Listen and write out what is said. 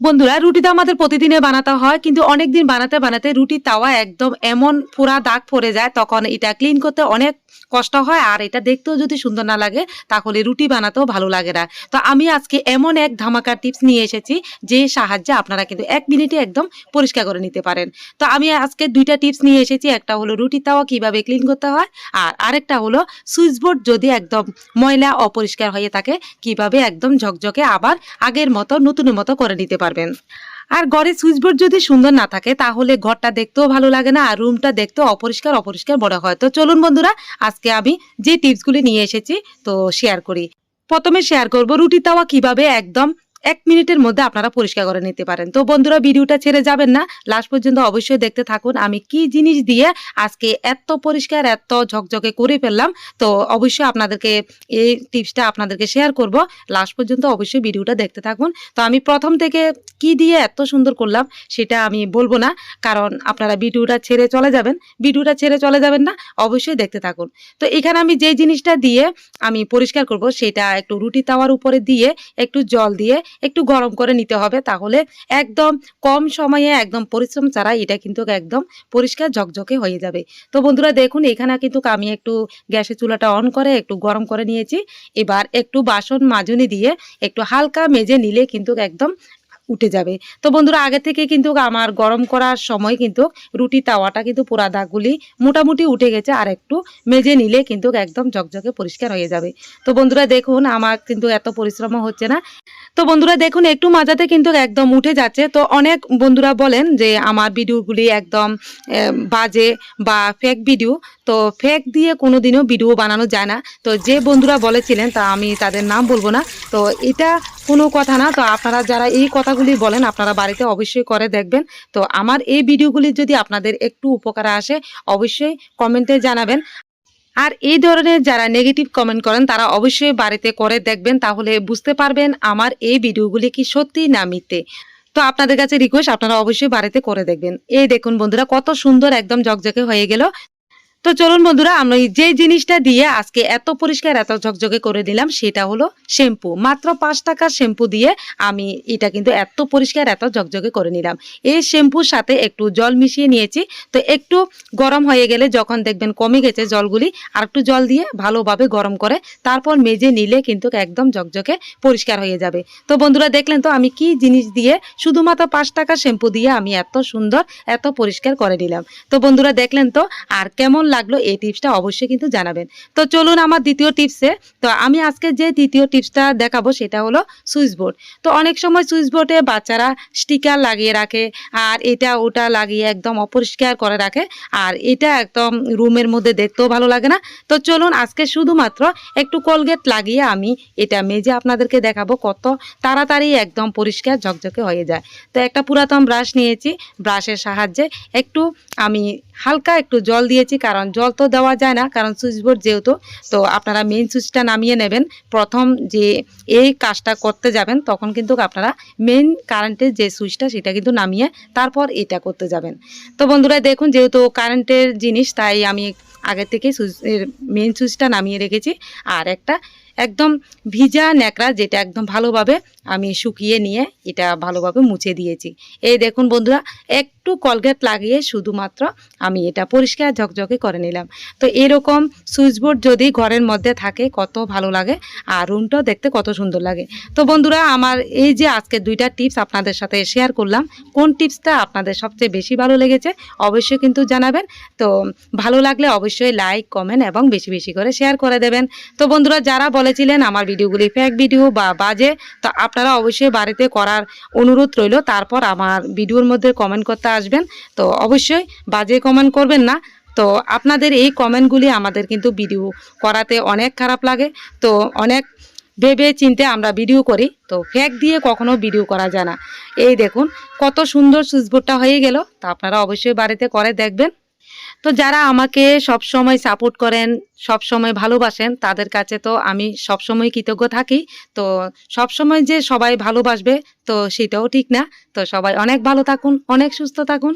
বন্ধুরা, রুটি তো আমাদের প্রতিদিনে বানাতে হয়, কিন্তু অনেক দিন বানাতে বানাতে রুটির তাওয়া একদম এমন পুরা দাগ পড়ে যায়, তখন এটা ক্লিন করতে অনেক কষ্ট হয়, আর এটা দেখতেও যদি সুন্দর না লাগে, তাহলে রুটি বানাতেও ভালো লাগে না। তো আমি আজকে এমন এক ধামাকা টিপস নিয়ে এসেছি, যে সাহায্যে আপনারা কিন্তু এক মিনিটে একদম পরিষ্কার করে নিতে পারেন। তো আমি আজকে দুইটা টিপস নিয়ে এসেছি, একটা হলো রুটির তাওয়া, কীভাবে ক্লিন করতে হয়, আর আরেকটা হলো সুইচ বোর্ড যদি একদম ময়লা অপরিষ্কার হয়ে থাকে, কীভাবে একদম ঝকঝকে আবার আগের মতো, নতুনের মতো করে নিতে পারবেন। আর ঘরে সুইচবোর্ড যদি সুন্দর না থাকে, তাহলে ঘরটা দেখতেও ভালো লাগে না, আর রুমটা দেখতেও অপরিষ্কার অপরিষ্কার বড় হয়। তো চলুন বন্ধুরা, আজকে আমি যে টিপসগুলি নিয়ে এসেছি, তো শেয়ার করি। প্রথমে শেয়ার করব রুটি তাওয়া কীভাবে একদম এক মিনিটের মধ্যে আপনারা পরিষ্কার করে নিতে পারেন। তো বন্ধুরা, ভিডিওটা ছেড়ে যাবেন না। লাস্ট পর্যন্ত অবশ্যই দেখতে থাকুন। আমি কি জিনিস দিয়ে আজকে এত পরিষ্কার, এত ঝকঝকে করে ফেললাম? তো অবশ্যই আপনাদেরকে এই টিপসটা আপনাদেরকে শেয়ার করব। লাস্ট পর্যন্ত অবশ্যই ভিডিওটা দেখতে থাকুন। তো আমি প্রথম থেকে কি দিয়ে এত সুন্দর করলাম সেটা আমি বলব না। কারণ আপনারা ভিডিওটা ছেড়ে চলে যাবেন। ভিডিওটা ছেড়ে চলে যাবেন না, অবশ্যই দেখতে থাকুন। তো এখানে আমি যে জিনিসটা দিয়ে আমি পরিষ্কার করব সেটা একটু রুটি তাওয়ার উপরে দিয়ে, একটু জল দিয়ে একটু গরম করে নিতে হবে, তাহলে একদম কম সময়ে একদম পরিশ্রম ছাড়া এটা কিন্তু একদম পরিষ্কার ঝকঝকে হয়ে যাবে। তো বন্ধুরা দেখুন, এখানে কিন্তু আমি একটু গ্যাসের চুলাটা অন করে একটু গরম করে নিয়েছি। এবার একটু বাসন মাজুনি দিয়ে একটু হালকা মেজে নিলে কিন্তু একদম উঠে যাবে। তো বন্ধুরা, আগে থেকে কিন্তু আমার গরম করার সময় কিন্তু রুটি তাওয়াটা কিন্তু পুরা দাগগুলি মোটামুটি উঠে গেছে আর একটু মেজে নিলে কিন্তু একদম ঝকঝকে পরিষ্কার হয়ে যাবে। তো বন্ধুরা, দেখুন আমার কিন্তু এত পরিশ্রম হচ্ছে না। তো বন্ধুরা, দেখুন একটু মাজাতে কিন্তু একদম উঠে যাচ্ছে। তো অনেক বন্ধুরা বলেন যে আমার ভিডিওগুলি একদম বাজে বা ফেক ভিডিও তো ফেক দিয়ে কোনো দিনও ভিডিও বানানো যায় না। তো যে বন্ধুরা বলেছিলেন তা আমি তাদের নাম বলব না। তো এটা কোনো কথা না, তো আপনারা যারা এই কথাগুলি বলেন, আপনারা বাড়িতে অবশ্যই করে দেখবেন। তো আমার এই ভিডিওগুলি যদি আপনাদের একটু উপকারে আসে, অবশ্যই কমেন্টে জানাবেন। আর এই ধরনের যারা নেগেটিভ কমেন্ট করেন, তারা অবশ্যই বাড়িতে করে দেখবেন, তাহলে বুঝতে পারবেন আমার এই ভিডিওগুলি কি সত্যি না মিথ্যে। তো আপনাদের কাছে রিকোয়েস্ট আপনারা অবশ্যই বাড়িতে করে দেখবেন। এই দেখুন বন্ধুরা, কত সুন্দর একদম জকজকে হয়ে গেল। তো চলুন বন্ধুরা, আমরা যে জিনিসটা দিয়ে আজকে এত পরিষ্কার, এত ঝকঝকে করে দিলাম, সেটা হলো শ্যাম্পু। মাত্র পাঁচ টাকার শ্যাম্পু দিয়ে আমি এটা কিন্তু এত পরিষ্কার, এত ঝকঝকে করে নিলাম। এই শ্যাম্পুর সাথে একটু জল মিশিয়ে নিয়েছি। তো একটু গরম হয়ে গেলে যখন দেখবেন কমে গেছে জলগুলি, আর একটু জল দিয়ে ভালোভাবে গরম করে, তারপর মেজে নিলে কিন্তু একদম ঝকঝকে পরিষ্কার হয়ে যাবে। তো বন্ধুরা, দেখলেন তো আমি কি জিনিস দিয়ে শুধুমাত্র পাঁচ টাকা শ্যাম্পু দিয়ে আমি এত সুন্দর, এত পরিষ্কার করে নিলাম। তো বন্ধুরা, দেখলেন তো আর কেমন লাগল, এই টিপসটা অবশ্যই কিন্তু জানাবেন। তো চলুন আমার দ্বিতীয় টিপসে তো আমি আজকে যে দ্বিতীয় টিপসটা দেখাবো, সেটা হলো সুইচ বোর্ড তো অনেক সময় সুইচ বোর্ডে বাচ্চারা স্টিকার লাগিয়ে রাখে, আর এটা ওটা লাগিয়ে একদম অপরিষ্কার করে রাখে, আর এটা একদম রুমের মধ্যে দেখতেও ভালো লাগে না। তো চলুন আজকে শুধুমাত্র একটু কোলগেট লাগিয়ে আমি এটা মেজে আপনাদেরকে দেখাবো কত তাড়াতাড়ি একদম পরিষ্কার ঝকঝকে হয়ে যায়। তো একটা পুরাতন ব্রাশ নিয়েছি ব্রাশের সাহায্যে একটু আমি হালকা একটু জল দিয়েছি, কারণ জল তো দেওয়া যায় না, কারণ সুইচ বোর্ড যেহেতু, তো আপনারা মেইন সুইচটা নামিয়ে নেবেন। প্রথম যে এই কাজটা করতে যাবেন, তখন কিন্তু আপনারা মেইন কারেন্টের যে সুইচটা, সেটা কিন্তু নামিয়ে তারপর এটা করতে যাবেন। তো বন্ধুরা, দেখুন যেহেতু কারেন্টের জিনিস, তাই আমি আগে থেকে সুইচ মেইন সুইচটা নামিয়ে রেখেছি। আর একটা একদম ভিজা ন্যাকড়া যেটা একদম ভালোভাবে আমি শুকিয়ে নিয়ে এটা ভালোভাবে মুছে দিয়েছি। এই দেখুন বন্ধুরা, একটু কলগেট লাগিয়ে শুধুমাত্র আমি এটা পরিষ্কার ঝকঝকে করে নিলাম। তো এরকম সুইচ বোর্ড যদি ঘরের মধ্যে থাকে, কত ভালো লাগে আর রুমটাও দেখতে কত সুন্দর লাগে। তো বন্ধুরা, আমার এই যে আজকে দুইটা টিপস আপনাদের সাথে শেয়ার করলাম, কোন টিপসটা আপনাদের সবচেয়ে বেশি ভালো লেগেছে অবশ্যই কিন্তু জানাবেন। তো ভালো লাগলে অবশ্যই লাইক, কমেন্ট এবং বেশি বেশি করে শেয়ার করে দেবেন। তো বন্ধুরা, যারা বলেছিলেন, আমার ভিডিওগুলি ফেক ভিডিও বা বাজে, তো আপনারা অবশ্যই বাড়িতে করার অনুরোধ রইল। তারপর আমার ভিডিওর মধ্যে কমেন্ট করতে আসবেন। তো অবশ্যই বাজে কমেন্ট করবেন না। তো আপনাদের এই কমেন্টগুলি আমাদের কিন্তু ভিডিও করাতে অনেক খারাপ লাগে। তো অনেক ভেবে চিনতে আমরা ভিডিও করি। তো ফ্যাক দিয়ে কখনো ভিডিও করা যায় না। এই দেখুন, কত সুন্দর সুইচবোর্ডটা হয়ে গেল। তা আপনারা অবশ্যই বাড়িতে করে দেখবেন। তো যারা আমাকে সব সময় সাপোর্ট করেন সব সময় ভালোবাসেন, তাদের কাছে তো আমি সব সময় কৃতজ্ঞ থাকি। তো সব সময় যে সবাই ভালোবাসবে, তো সেটাও ঠিক না। তো সবাই অনেক ভালো থাকুন, অনেক সুস্থ থাকুন।